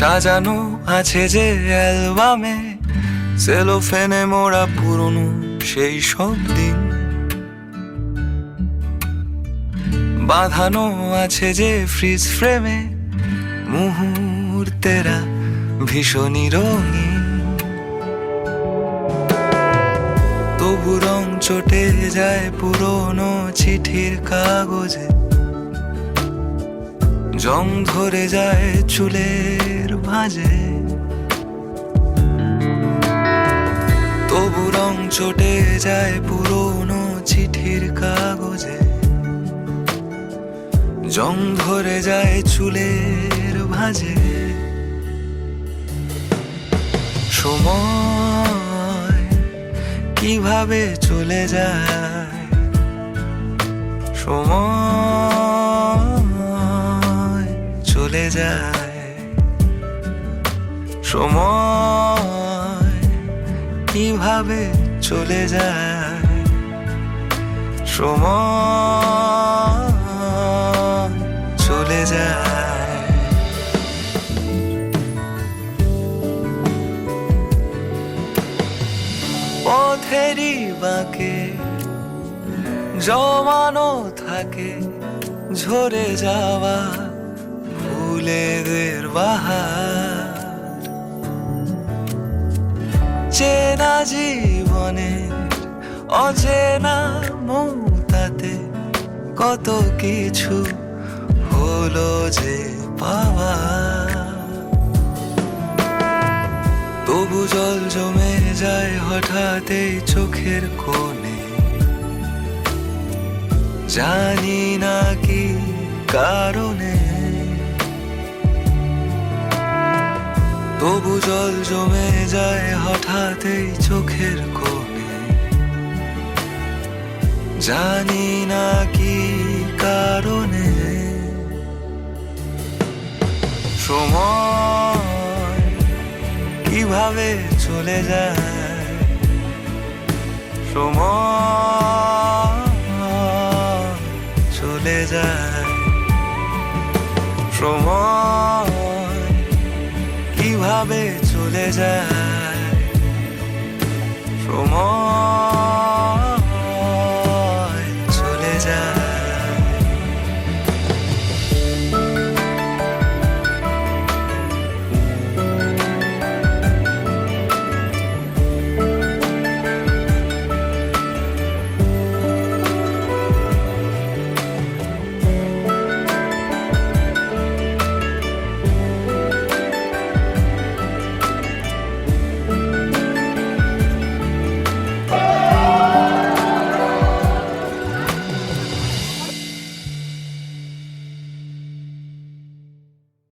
সাজানো আছে যে অ্যালবামে সেলোফেনে মোড়া পুরনো সেই সব দিন। বাঁধানো আছে যে ফ্রিজ ফ্রেমে মুহূর্তেরা ভীষণই রঙিন। তবু রং চটে যায় পুরনো চিঠির কাগজে। জং ধরে যায় চুলের ভাঁজে। তবু রং চটে যায় পুরনো চিঠির কাগজে। জং ধরে যায় চুলের ভাঁজে। সময় কীভাবে চলে যায়? সময় যায়। সময় কীভাবে চলে যায়? সময় চলে যায়। পথেরই বাঁকে জমানো থাকে ঝরে যাওয়া ফুলেদের বাহার। চেনা জীবনের অচেনা মৌতাতে কত কিছু হলো যে পাওয়া তবু জল জমে যায় হঠাৎ এই চোখের কোণে। জানি না কি কারণে তবু জল জমে যায় হঠাৎ এই চোখের কোণে। জানি না কি কারণে। সময় কীভাবে চলে যায়? সময় চলে যায়। সময় কীভাবে চলে যায়।